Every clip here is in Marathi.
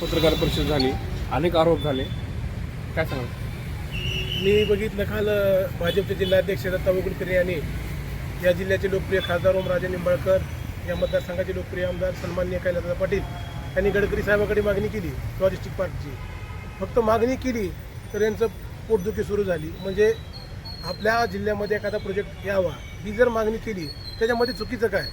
पत्रकार परिषद झाली अनेक आरोप झाले. काय सांगा मी बघितलं काल भाजपचे जिल्हाध्यक्ष दत्ता वगुलकर यांनी या जिल्ह्याचे लोकप्रिय खासदार ओमराजे निंबाळकर या मतदारसंघाचे लोकप्रिय आमदार सन्मान्य कैलासदादा पाटील यांनी गडकरी साहेबाकडे मागणी केली लॉजिस्टिक पार्कची. फक्त मागणी केली तर यांचं पोटदुखी सुरू झाली. म्हणजे आपल्या जिल्ह्यामध्ये एखादा प्रोजेक्ट यावा ही जर मागणी केली त्याच्यामध्ये चुकीचं काय?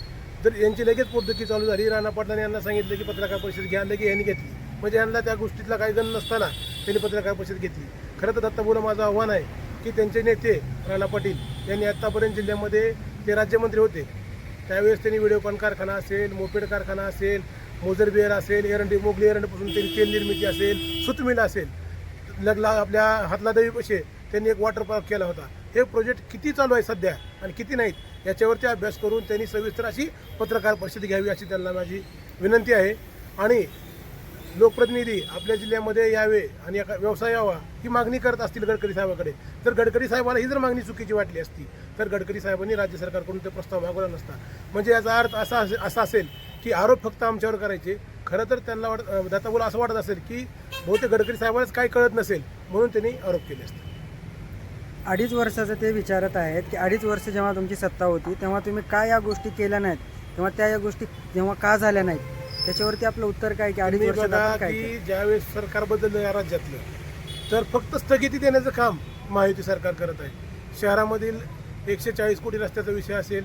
जर यांची लगेच पोटदुखी चालू झाली. राणा पाटलांनी यांना सांगितलं की पत्रकार परिषद घ्या लगे यांनी घेतली. म्हणजे यांना त्या गोष्टीतला काही गण नसताना त्यांनी पत्रकार परिषद घेतली. खरं तर दत्ताबोला माझं आव्हान आहे की त्यांचे नेते राणा पाटील यांनी आत्तापर्यंत जिल्ह्यामध्ये ते राज्यमंत्री होते. त्यावेळेस त्यांनी व्हिडिओकॉन कारखाना असेल मोपेड कारखाना असेल मोजर बिअर असेल एरंडी मोगली एरंडीपासून त्यांनी तेल निर्मिती असेल सुतमिल असेल लगला आपल्या हातला पैसे त्यांनी एक वॉटर पार्क केला होता. हे प्रोजेक्ट किती चालू आहे सध्या आणि किती नाहीत याच्यावरती अभ्यास करून त्यांनी सविस्तर अशी पत्रकार परिषद घ्यावी अशी त्यांना माझी विनंती आहे. आणि लोकप्रतिनिधी आपल्या जिल्ह्यामध्ये यावे आणि एका व्यवसाय यावा ही मागणी करत असतील गडकरी साहेबाकडे. जर गडकरी साहेबाला ही जर मागणी चुकीची वाटली असती तर गडकरी साहेबांनी राज्य सरकारकडून ते प्रस्ताव मागवला नसता. म्हणजे याचा अर्थ असा असे- असा असेल की आरोप फक्त आमच्यावर करायचे. खरं तर त्यांना वाट दाताबोला असं वाटत असेल की बहुतेक गडकरी साहेबांनाच काय कळत नसेल म्हणून त्यांनी आरोप केले असते अडीच वर्षाचं ते विचारत आहेत की अडीच वर्ष जेव्हा तुमची सत्ता होती तेव्हा तुम्ही काय या गोष्टी केल्या नाहीत? तेव्हा त्या या गोष्टी जेव्हा का झाल्या नाहीत? त्याच्यावरती आपलं उत्तर काय की अडीच तुम्ही वर्षात बघा आपण काय केलं? की ज्यावेळेस सरकार बदललं या राज्यातलं तर फक्त स्थगिती देण्याचं काम महायुती सरकार करत आहे. शहरामधील एकशे चाळीस कोटी रस्त्याचा विषय असेल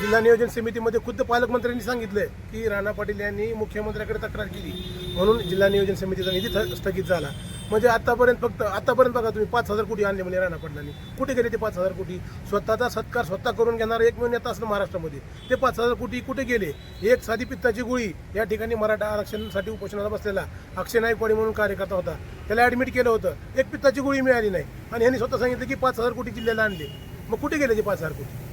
जिल्हा नियोजन समितीमध्ये खुद्द पालकमंत्र्यांनी सांगितलंय की राणा पाटील यांनी मुख्यमंत्र्याकडे तक्रार केली. म्हणून जिल्हा नियोजन समितीचा निधी थ- स्थगित झाला. म्हणजे आतापर्यंत फक्त आतापर्यंत बघा तुम्ही पाच हजार कोटी आणले म्हणजे राणा पाटलांनी. कुठे गेले ते पाच हजार कोटी? स्वतःचा सत्कार स्वतः करून घेणारा एकमेव नेता असलं महाराष्ट्रामध्ये. ते पाच हजार कोटी कुठे गेले? एक साधी पित्ताची गोळी या ठिकाणी मराठा आरक्षणासाठी उपोषणाला बसलेला अक्षय नाईकवाडी म्हणून कार्यकर्ता होता. त्याला ॲडमिट केलं होतं. एक पित्ताची गोळी मिळाली नाही. आणि यांनी स्वतः सांगितलं की पाच हजार कोटी जिल्ह्याला आणले. मग कुठे गेले ते पाच हजार कोटी?